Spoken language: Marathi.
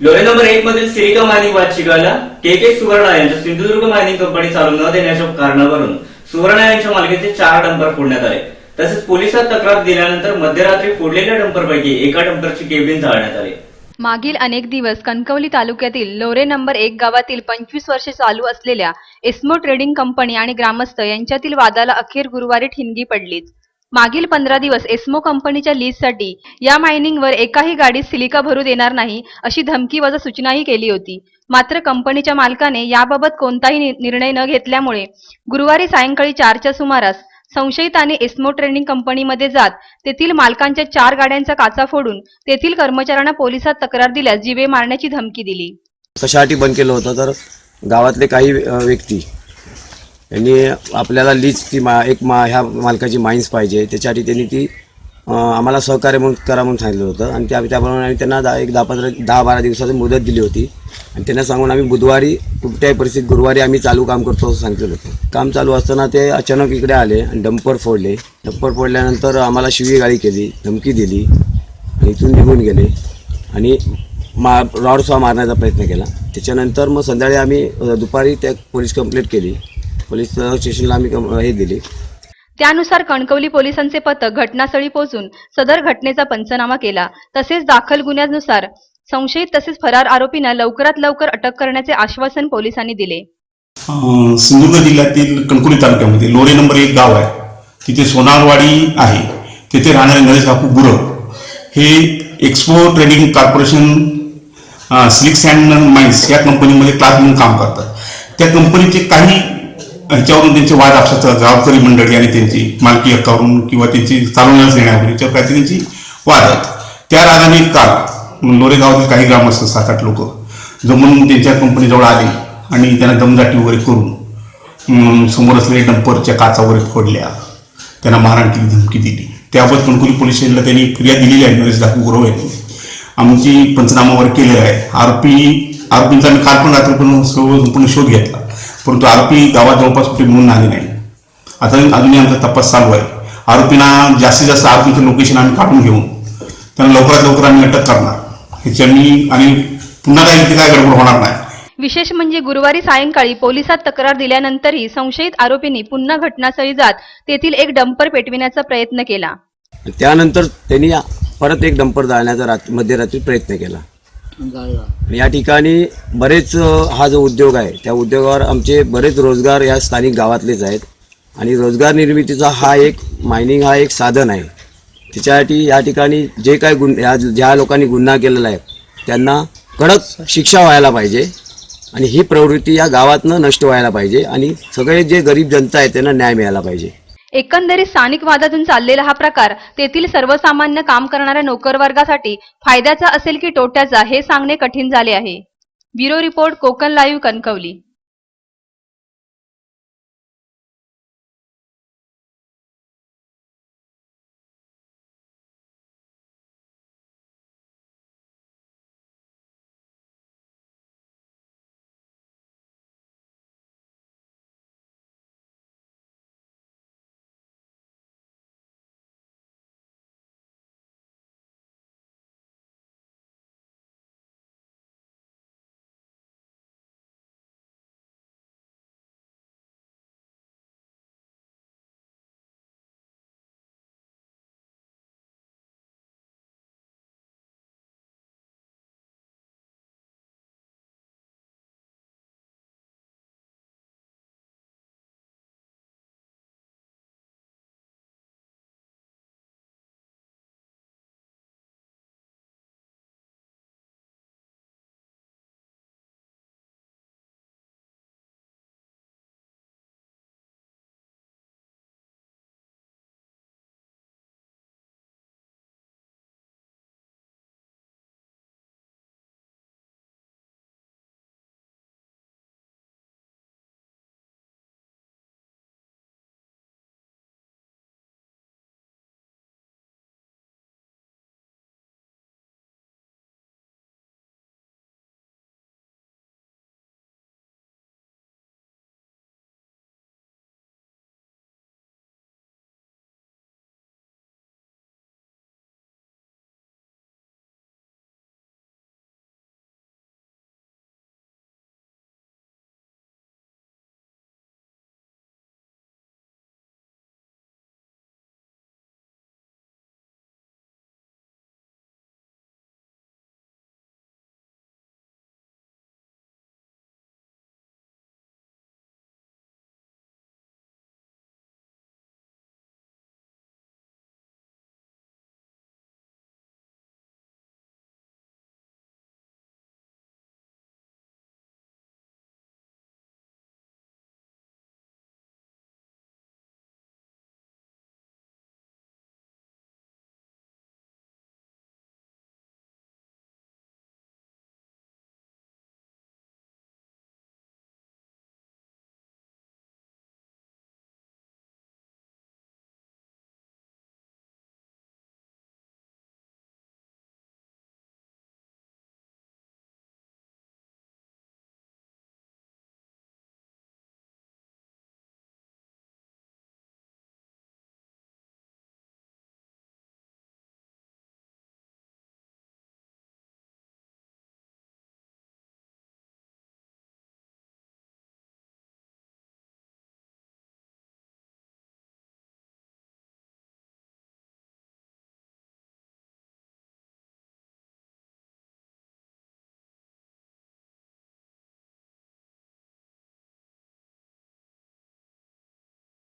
लोहे नंबर एक मधील सिलिका मायनिंग वार्षिकाला के के सुवर्णा यांच्या सिंधुदुर्ग मायनिंग कंपनी चालू न देण्याच्या कारणावरून सुवर्णा यांच्या मालकीचे चार डंपर फोडण्यात आले. तसेच पोलिसात तक्रार दिल्यानंतर मध्यरात्री फोडलेल्या डंपरपैकी एका डंपरची केबिन जाळण्यात आली. मागील अनेक दिवस कणकवली तालुक्यातील लोरे नंबर एक गावातील पंचवीस वर्षे चालू असलेल्या एस्मो ट्रेडिंग कंपनी आणि ग्रामस्थ यांच्यातील वादाला अखेर गुरुवारी ठिणगी पडलीच. मागील पंधरा दिवस एस्मो कंपनीच्या लीजसाठी या मायनिंगवर एकाही गाडीत सिलिका भरू देणार नाही अशी धमकी वजा सूचनाही केली होती. मात्र कंपनीच्या मालकाने याबाबत कोणताही निर्णय न घेतल्यामुळे गुरुवारी सायंकाळी चारच्या सुमारास संशयिताने एस्मो ट्रेनिंग कंपनीमध्ये जात तेथील मालकांच्या चार गाड्यांचा काचा फोडून तेथील कर्मचाऱ्यांना पोलिसात तक्रार दिल्यास जीवे मारण्याची धमकी दिली. कशासाठी बंद केलं होतं? तर गावातले काही व्यक्ती यांनी आपल्याला लीज ती मा एक मा ह्या मालकाची माईन्स पाहिजे. त्याच्यासाठी त्यांनी ती आम्हाला सहकार्य म्हणून करा म्हणून सांगितलं होतं. आणि त्या त्याप्रमाणे आम्ही त्यांना दहा एक दहा पंधरा दहा बारा दिवसाची मुदत दिली होती. आणि त्यांना सांगून आम्ही बुधवारी कुठल्याही परिस्थितीत गुरुवारी आम्ही चालू काम करतो असं सांगितलं होतं. काम चालू असताना ते अचानक इकडे आले आणि डंपर फोडले. डंपर फोडल्यानंतर आम्हाला शिवीगाळी केली धमकी दिली आणि इथून निघून गेले. आणि मा रॉडसॉ मारण्याचा प्रयत्न केला. त्याच्यानंतर मग संध्याकाळी आम्ही दुपारी त्या पोलीस कंप्लेंट केली. पोलीस स्टेशनला आम्ही कम- हे दिली. त्यानुसार कणकवली पोलिसांचे पथक घटनास्थळी पोहोचून सदर घटनेचा पंचनामा केला. तसेच दाखल गुन्ह्यानुसार संशयित तसेच फरार आरोपींना लवकरात लवकर अटक करण्याचे आश्वासन पोलिसांनी दिले. अं, सिंधुदुर्ग जिल्ह्यातील कणकोली तालुक्यामध्ये लोरे नंबर एक गाव आहे. तिथे सोनारवाडी आहे. तिथे राहणारे नरेश बापू गुरव हे expo trading corporation silk sand mines या कंपनीमध्ये क्लार्क म्हणून काम करतात. त्या कंपनीचे काही याच्यावरून त्यांचे वाद असतात जबाबदारी मंडळी आणि त्यांची मालकी हक्कावरून किंवा त्यांची चालवण्यास देण्यावरून याच्यावर काही त्यांची वाद आहेत त्या रागाने काल लोरेगावातील काही ग्रामस्थ सात आठ लोक जमून त्यांच्या कंपनीजवळ आले आणि त्यांना दमदाटी वगैरे करून समोर असलेल्या डंपरच्या काचा वगैरे फोडल्या. त्यांना मारहाण केली धमकी दिली. त्याबाबत कणकुली पोलीस स्टेशनला त्यांनी फिर्याद दिलेली आहे नरेश दाखवू गुरव यांनी. आमची पंचनामा वगैरे केलेला आहे. आरोपी आरोपींचा आम्ही काल पण रात्री पण सर्व संपूर्ण शोध घेतला. परंतु आरोपी गावात जवळपास कुठे मिळून आले नाही. आता अजूनही आमचा तपास चालू आहे. आरोपींना जास्तीत जास्त आरोपीचं लोकेशन आम्ही काढून घेऊन त्यांना लवकरात लवकर आम्ही अटक करणार. ह्याची आम्ही आणि पुन्हा काही काय गडबड होणार नाही. विशेष म्हणजे गुरुवारी सायंकाळी पोलिसात तक्रार दिल्यानंतरही संशयित आरोपींनी पुन्हा घटनास्थळी जात तेथील एक डंपर पेटविण्याचा प्रयत्न केला. त्यानंतर त्यांनी परत एक डंपर जाळण्याचा रात मध्यरात्री प्रयत्न केला. आणि या ठिकाणी बरेच हा जो उद्योग आहे त्या उद्योगावर आमचे बरेच रोजगार या स्थानिक गावातलेच आहेत. आणि रोजगार निर्मितीचा हा एक मायनिंग हा एक साधन आहे. त्याच्यासाठी या ठिकाणी जे काय गुन या ज्या लोकांनी गुन्हा केलेला आहे त्यांना कडक शिक्षा व्हायला पाहिजे. आणि ही प्रवृत्ती या गावातनं नष्ट व्हायला पाहिजे. आणि सगळे जे गरीब जनता आहे त्यांना न्याय मिळाला पाहिजे. एकंदरीत स्थानिक वादातून चाललेला हा प्रकार तेथील सर्वसामान्य काम करणाऱ्या नोकरवर्गासाठी फायद्याचा असेल की तोट्याचा हे सांगणे कठीण झाले आहे. Bureau report Konkan live Kankavli.